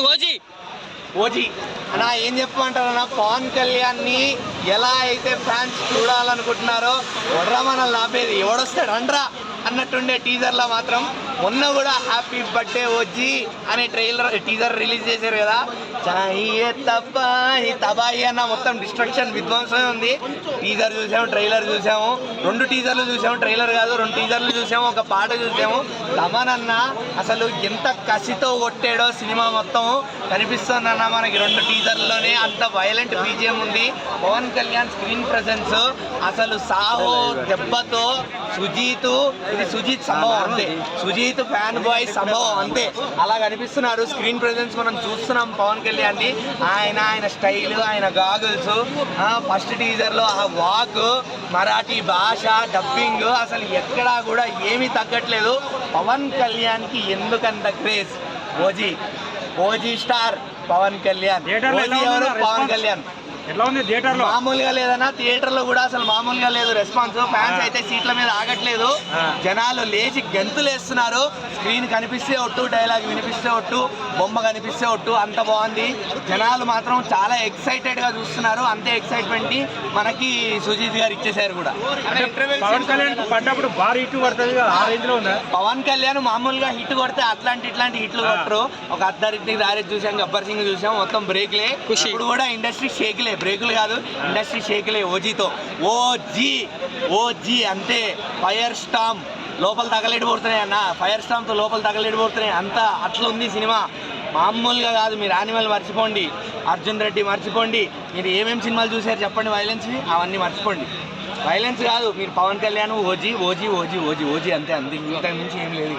ఉంది OG. OG. అన్నా ఏం చెప్పమంటారన్నా పవన్ కళ్యాణ్ని ఎలా అయితే ఫ్యాన్స్ చూడాలనుకుంటున్నారో వడ్రా మనల్ని ఆపేది. ఎవడొస్తాడు? అండ్రా అన్నట్టుండే టీజర్లో మాత్రం. మొన్న కూడా హ్యాపీ బర్త్డే వచ్చి అనే ట్రైలర్ టీజర్ రిలీజ్ చేశారు కదా. చాయే తబాయి తబాయి అన్న మొత్తం డిస్ట్రక్షన్ విధ్వంసమే ఉంది. టీజర్ చూసాము ట్రైలర్ చూసాము. రెండు టీజర్లు చూసాము ట్రైలర్ కాదు రెండు టీజర్లు చూసాము ఒక పాట చూసాము. తమన్ అన్న అసలు ఎంత కసితో కొట్టాడో సినిమా మొత్తం. కనిపిస్తుందన్న మనకి రెండు టీజర్లోనే అంత వైలెంట్ బీజియం ఉంది. పవన్ కళ్యాణ్ స్క్రీన్ ప్రజెన్స్ అసలు సాహో దెబ్బతో సుజీత్ ఇది సుజీత్ సంభవం అంతే. సుజీత్ ఫ్యాన్ బాయ్ సంభవం అంతే. అలా కనిపిస్తున్నారు. స్క్రీన్ ప్రెసెన్స్ మనం చూస్తున్నాం పవన్ కళ్యాణ్ని ఆయన ఆయన స్టైల్ ఆయన గాగుల్స్. ఫస్ట్ టీజర్లో ఆ వాక్ మరాఠీ భాష డబ్బింగ్ అసలు ఎక్కడా కూడా ఏమీ తగ్గట్లేదు. పవన్ కళ్యాణ్కి ఎందుకంత craze? OG. OG star Pawan Kalyan. Pawan? Kalyan. ఎట్లా ఉంది థియేటర్లో మామూలుగా లేదన్నా థియేటర్లో కూడా అసలు మామూలుగా లేదు రెస్పాన్స్. ఫ్యాన్స్. అయితే సీట్ల మీద ఆగట్లేదు. జనాలు లేచి గెంతులు వేస్తున్నారు. స్క్రీన్ కనిపిస్తే ఒట్టు డైలాగ్ వినిపిస్తే ఒట్టు బొమ్మ కనిపిస్తే ఒట్టు అంత బాగుంది. జనాలు మాత్రం చాలా ఎక్సైటెడ్గా చూస్తున్నారు. అంతే ఎక్సైట్మెంట్ని మనకి సుజీత్ గారు ఇచ్చేసారు కూడా. పవన్ కళ్యాణ్ పడ్డప్పుడు భారీ కదా ఆ రేంజ్లో ఉందా? పవన్ కళ్యాణ్ మామూలుగా హిట్ కొడితే అట్లాంటి ఇట్లాంటి హిట్లు. కొట్టరు. ఒక అద్దరికి దారి చూసాం గబ్బర్ సింగ్ చూసాం మొత్తం బ్రేక్లే. ఇప్పుడు కూడా ఇండస్ట్రీ షేక్లే బ్రేకులు కాదు ఇండస్ట్రీ షేక్లే ఓజీతో. ఓజీ ఓజీ అంతే ఫైర్ స్టామ్ లోపల తగలేడిపోతున్నాయి అన్న. ఫైర్ స్టామ్తో లోపల తగలేడిపోతున్నాయి అంత అట్లా ఉంది సినిమా. మామూలుగా కాదు మీరు యానిమల్ మర్చిపోండి. అర్జున్ రెడ్డి మర్చిపోండి. మీరు ఏమేమి సినిమాలు చూసారు చెప్పండి వైలెన్స్ అవన్నీ మర్చిపోండి. వైలెన్స్ కాదు మీరు Pawan Kalyan OG OG OG OG OG అంతే. అంతే ఇంతకు మించి ఏం లేదు.